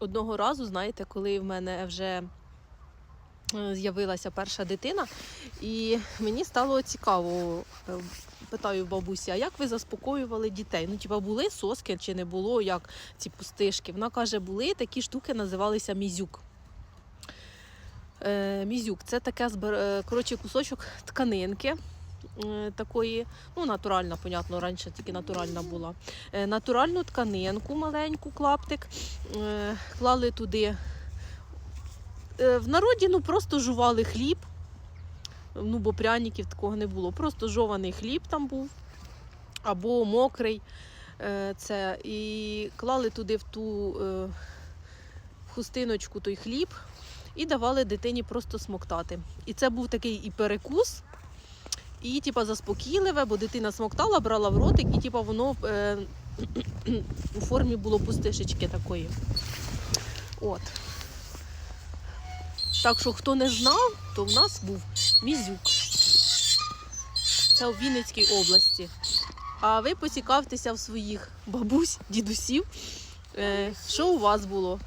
одного разу, знаєте, коли в мене вже е, з'явилася перша дитина, і мені стало цікаво. е, Питаю бабусі, а як ви заспокоювали дітей? Ну, типа, були соски чи не було, як ці пустишки? Вона каже, були такі штуки, називалися мізюк. Е, мізюк це таке е, коротше, кусочок тканинки. Е, Такої, ну, натуральна, понятно, раніше тільки натуральна була. Е, Натуральну тканинку, маленьку клаптик, е, клали туди. В народі ну, просто жували хліб, ну, бо пряників такого не було. Просто жований хліб там був, або мокрий. Це, і клали туди в ту хустиночку той хліб і давали дитині просто смоктати. І це був такий і перекус, і типа заспокійливе, бо дитина смоктала, брала в ротик, і типа воно е, у формі було пустишечки такої. От. Так що, хто не знав, то в нас був мізюк. Це у Вінницькій області. А ви поцікавтеся в своїх бабусь, дідусів, е, що у вас було?